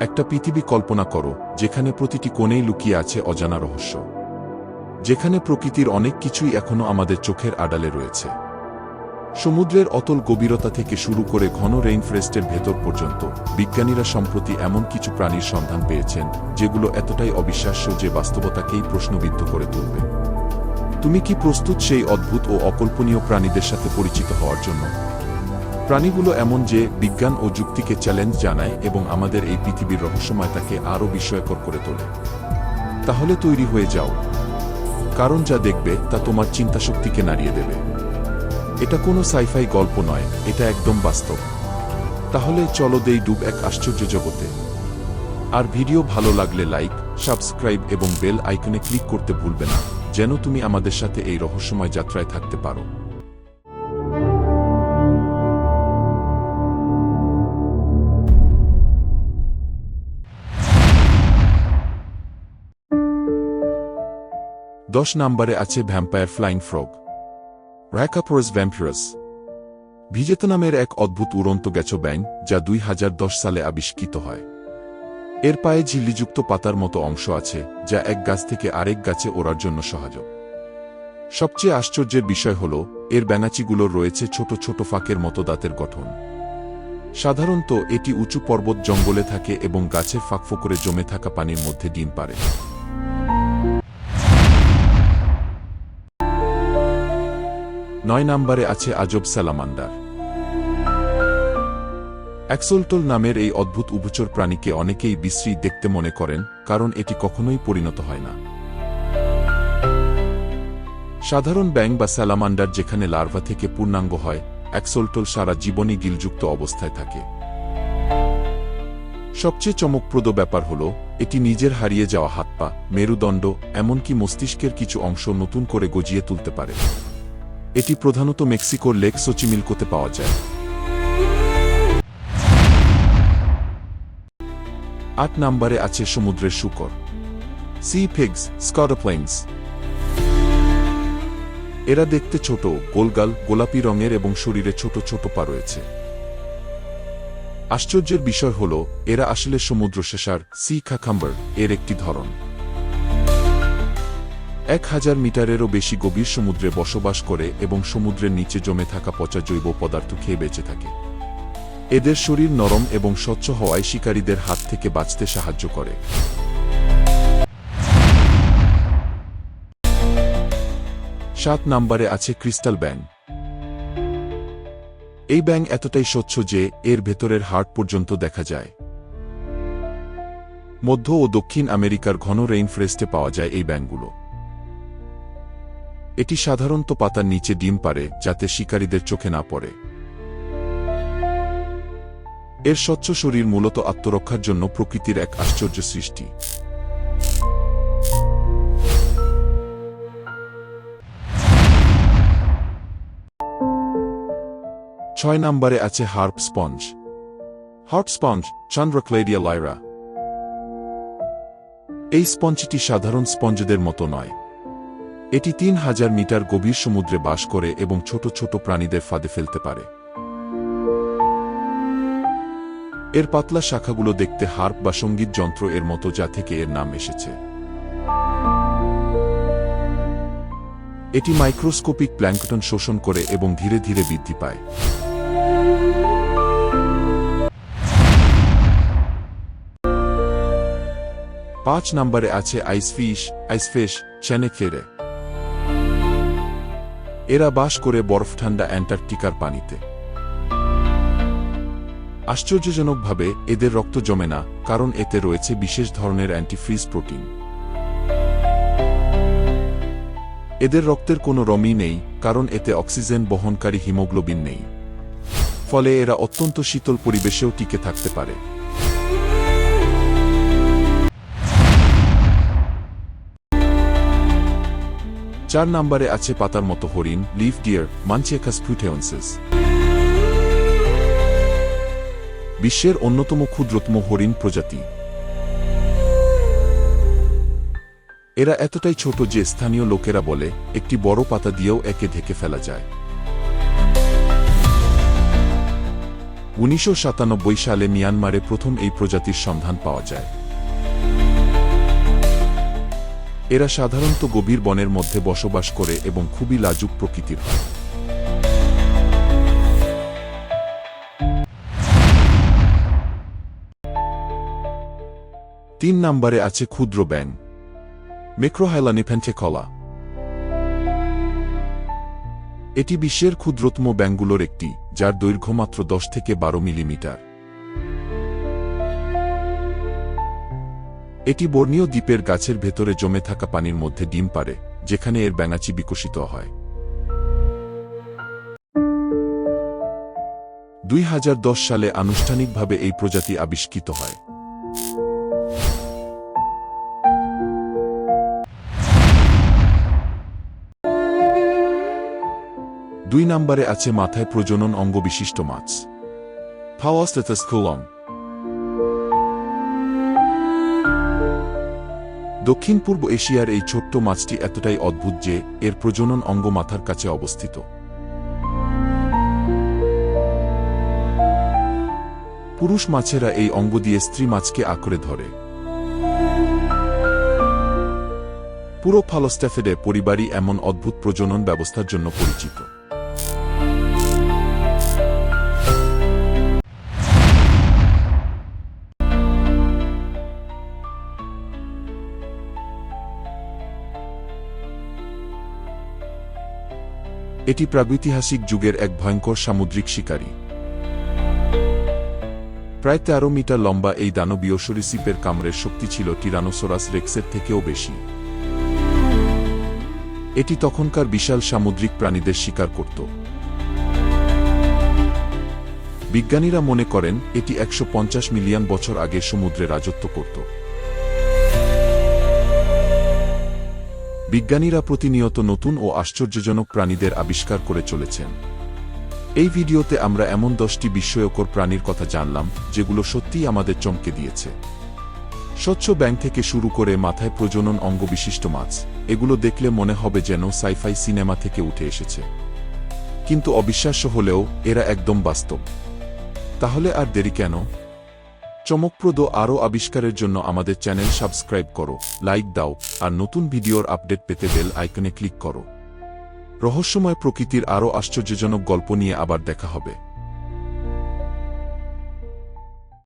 একটা পৃথিবী কল্পনা করো, যেখানে প্রতিটি কোণেই লুকিয়ে আছে অজানা রহস্য। যেখানে প্রকৃতির অনেক কিছুই এখনও আমাদের চোখের আড়ালে রয়েছে। সমুদ্রের অতল গভীরতা থেকে শুরু করে ঘন রেইনফরেস্টের ভেতর পর্যন্ত, বিজ্ঞানীরা সম্প্রতি এমন কিছু প্রাণীর সন্ধান পেয়েছেন, যেগুলো এতটাই অবিশ্বাস্য যে বাস্তবতাকেই প্রশ্নবিদ্ধ করে তুলবে। তুমি কি প্রস্তুত সেই অদ্ভুত ও অকল্পনীয় প্রাণীদের সাথে পরিচিত হওয়ার জন্য? প্রাণীগুলো এমন যে বিজ্ঞান ও যুক্তিকে চ্যালেঞ্জ জানায় এবং আমাদের এই পৃথিবীর রহস্যময়তাকে আরও বিস্ময়কর করে তোলে। তাহলে তৈরি হয়ে যাও। কারণ যা দেখবে তা তোমার চিন্তাশক্তিকে নাড়িয়ে দেবে। এটা কোনো সাইফাই গল্প নয়, এটা একদম বাস্তব। তাহলে চলো দেই ডুব এক আশ্চর্য জগতে। আর ভিডিও ভালো লাগলে লাইক, সাবস্ক্রাইব এবং বেল আইকনে ক্লিক করতে ভুলবে না, যেন তুমি আমাদের সাথে এই রহস্যময় যাত্রায় থাকতে পারো। দশ নম্বরে আছে ভ্যাম্পায়ার ফ্লাইং ফ্রগ র্যাকাপোরস ভ্যাম্পিরাস ভিজেত নামের এক অদ্ভুত উড়ন্ত গেছো ব্যাং যা দুই হাজার দশ সালে আবিষ্কৃত হয়। এর পায়ে ঝিল্লিযুক্ত পাতার মতো অংশ আছে, যা এক গাছ থেকে আরেক গাছে ওড়ার জন্য সহায়ক সবচেয়ে আশ্চর্যের বিষয় হল, এর ব্যাঙাচিগুলোর রয়েছে ছোট ছোট ফাঁকের মতো দাঁতের গঠন। সাধারণত এটি উঁচু পর্বত জঙ্গলে থাকে এবং গাছের ফাঁকফোকরে জমে থাকা পানির মধ্যে ডিম পারে নয় নম্বরে আছে আজব স্যালামান্ডার অ্যাক্সোলটোল নামের এই অদ্ভুত উভচর প্রাণীকে অনেকেই বিশ্রী দেখতে মনে করেন, কারণ এটি কখনোই পরিণত হয় না। সাধারণ ব্যাং বা স্যালামান্ডার যেখানে লার্ভা থেকে পূর্ণাঙ্গ হয় অ্যাক্সোলটোল সারা জীবনই গিলযুক্ত অবস্থায় থাকে। সবচেয়ে চমকপ্রদ ব্যাপার হল, এটি নিজের হারিয়ে যাওয়া হাত পা, মেরুদণ্ড, এমনকি মস্তিষ্কের কিছু অংশ নতুন করে গজিয়ে তুলতে পারে। এটি প্রধানত মেক্সিকোর লেক সোচিমিলকোতে পাওয়া যায়। আট নম্বরে আছে সমুদ্রের শুকর। সি পিগস স্কটপ্লেন্স এরা দেখতে ছোট, গোলগাল, গোলাপি রঙের এবং শরীরে ছোট ছোট পা রয়েছে। আশ্চর্যের বিষয় হল, এরা আসলে সমুদ্র শেষার সি খাখাম্বার এর একটি ধরন। এক হাজার মিটারেরও বেশি গভীর সমুদ্রে বসবাস করে এবং সমুদ্রের নিচে জমে থাকা পচা জৈব পদার্থ খেয়ে বেঁচে থাকে। এদের শরীর নরম এবং স্বচ্ছ হওয়ায় শিকারীদের হাত থেকে বাঁচতে সাহায্য করে। সাত নাম্বারে আছে ক্রিস্টাল ব্যাং এই ব্যাং এতটাই স্বচ্ছ যে এর ভেতরের হার্ট পর্যন্ত দেখা যায়। মধ্য ও দক্ষিণ আমেরিকার ঘন রেইনফরেস্টে পাওয়া যায় এই ব্যাংগুলো এটি সাধারণত পাতার নিচে ডিম পারে যাতে শিকারীদের চোখে না পড়ে। এর স্বচ্ছ শরীর মূলত আত্মরক্ষার জন্য প্রকৃতির এক আশ্চর্য সৃষ্টি। ছয় নম্বরে আছে harp sponge. Harp sponge Chondrocladia lyra. এই স্পঞ্জটি সাধারণ স্পঞ্জদের মতো নয়। এটি তিন হাজার মিটার গভীর সমুদ্রে বাস করে এবং ছোট ছোট প্রাণীদের ফাঁদে ফেলতে পারে। এর পাতলা শাখাগুলো দেখতে হার্প বা সংগীত যন্ত্র এর মতো যা থেকে এর নাম এসেছে। এটি মাইক্রোস্কোপিক প্ল্যাঙ্কটন শোষণ করে এবং ধীরে ধীরে বৃদ্ধি পায়। পাঁচ নম্বরে আছে আইসফিশ আইসফিশ চ্যানেকেরে এরা বাস করে বরফ ঠান্ডা অ্যান্টার্কটিকার পানিতে। আশ্চর্যজনকভাবে, এদের রক্ত জমে না, কারণ এতে রয়েছে বিশেষ ধরনের অ্যান্টিফ্রিজ প্রোটিন। এদের রক্তের কোনো রমই নেই, কারণ এতে অক্সিজেন বহনকারী হিমোগ্লোবিন নেই। ফলে এরা অত্যন্ত শীতল পরিবেশেও টিকে থাকতে পারে। চার নম্বরে আছে পাতার মতো হরিণ লিফ ডিয়ার মানচেকাস ফুটেন্সেস বিশ্বের অন্যতম ক্ষুদ্রতম হরিণ প্রজাতি। এরা এতটাই ছোট যে স্থানীয় লোকেরা বলে, একটি বড় পাতা দিয়েও একে ঢেকে ফেলা যায়। উনিশশো সাতানব্বই সালে মিয়ানমারে প্রথম এই প্রজাতির সন্ধান পাওয়া যায়। এরা সাধারণত গভীর বনের মধ্যে বসবাস করে এবং খুবই লাজুক প্রকৃতির হয়। তিন নম্বরে আছে ক্ষুদ্র ব্যাং মেক্রোহাইলানিফ্যান্টেকলা এটি বিশ্বের ক্ষুদ্রতম ব্যাঙগুলোর একটি, যার দৈর্ঘ্য মাত্র দশ থেকে বারো মিলিমিটার। এটি বর্ণীয় দ্বীপের গাছের ভেতরে জমে থাকা পানির মধ্যে ডিম পারে যেখানে এর ব্যাঙাচি বিকশিত হয়। দুই হাজার দশ সালে আনুষ্ঠানিকভাবে এই প্রজাতি আবিষ্কৃত হয়। দুই নম্বরে আছে মাথায় প্রজনন অঙ্গবিশিষ্ট মাছ। ফাওয়াস্টেথাস কুলং দক্ষিণ পূর্ব এশিয়ার এই ছোট্ট মাছটি এতটাই অদ্ভুত যে, এর প্রজনন অঙ্গ মাথার কাছে অবস্থিত। পুরুষ মাছেরা এই অঙ্গ দিয়ে স্ত্রী মাছকে আঁকড়ে ধরে। পুরো ফালোস্ট্যাফেডে পরিবারই এমন অদ্ভুত প্রজনন ব্যবস্থার জন্য পরিচিত। এটি প্রাগৈতিহাসিক যুগের এক ভয়ঙ্কর সামুদ্রিক শিকারী। প্রায় তেরো মিটার লম্বা এই দানবীয় সরীসৃপের কামড়ের শক্তি ছিল টিরানোসোরাস রেক্সের থেকেও বেশি। এটি তখনকার বিশাল সামুদ্রিক প্রাণীদের শিকার করত। বিজ্ঞানীরা মনে করেন, এটি একশো পঞ্চাশ মিলিয়ন বছর আগে সমুদ্রে রাজত্ব করত। বিজ্ঞানীরা প্রতিনিয়ত নতুন ও আশ্চর্যজনক প্রাণীদের আবিষ্কার করে চলেছেন। এই ভিডিওতে আমরা এমন দশটি বিস্ময়কর প্রাণীর কথা জানলাম, যেগুলো সত্যিই আমাদের চমকে দিয়েছে। স্বচ্ছ ব্যাং থেকে শুরু করে মাথায় প্রজনন অঙ্গ বিশিষ্ট মাছ, এগুলো দেখলে মনে হবে যেন সাইফাই সিনেমা থেকে উঠে এসেছে। কিন্তু অবিশ্বাস্য হলেও এরা একদম বাস্তব। তাহলে আর দেরি কেন? চমকপ্রদ আরও আবিষ্কারের জন্য আমাদের চ্যানেল সাবস্ক্রাইব করো, লাইক দাও, আর নতুন ভিডিওর আপডেট পেতে বেল আইকনে ক্লিক করো। রহস্যময় প্রকৃতির আরও আশ্চর্যজনক গল্প নিয়ে আবার দেখা হবে।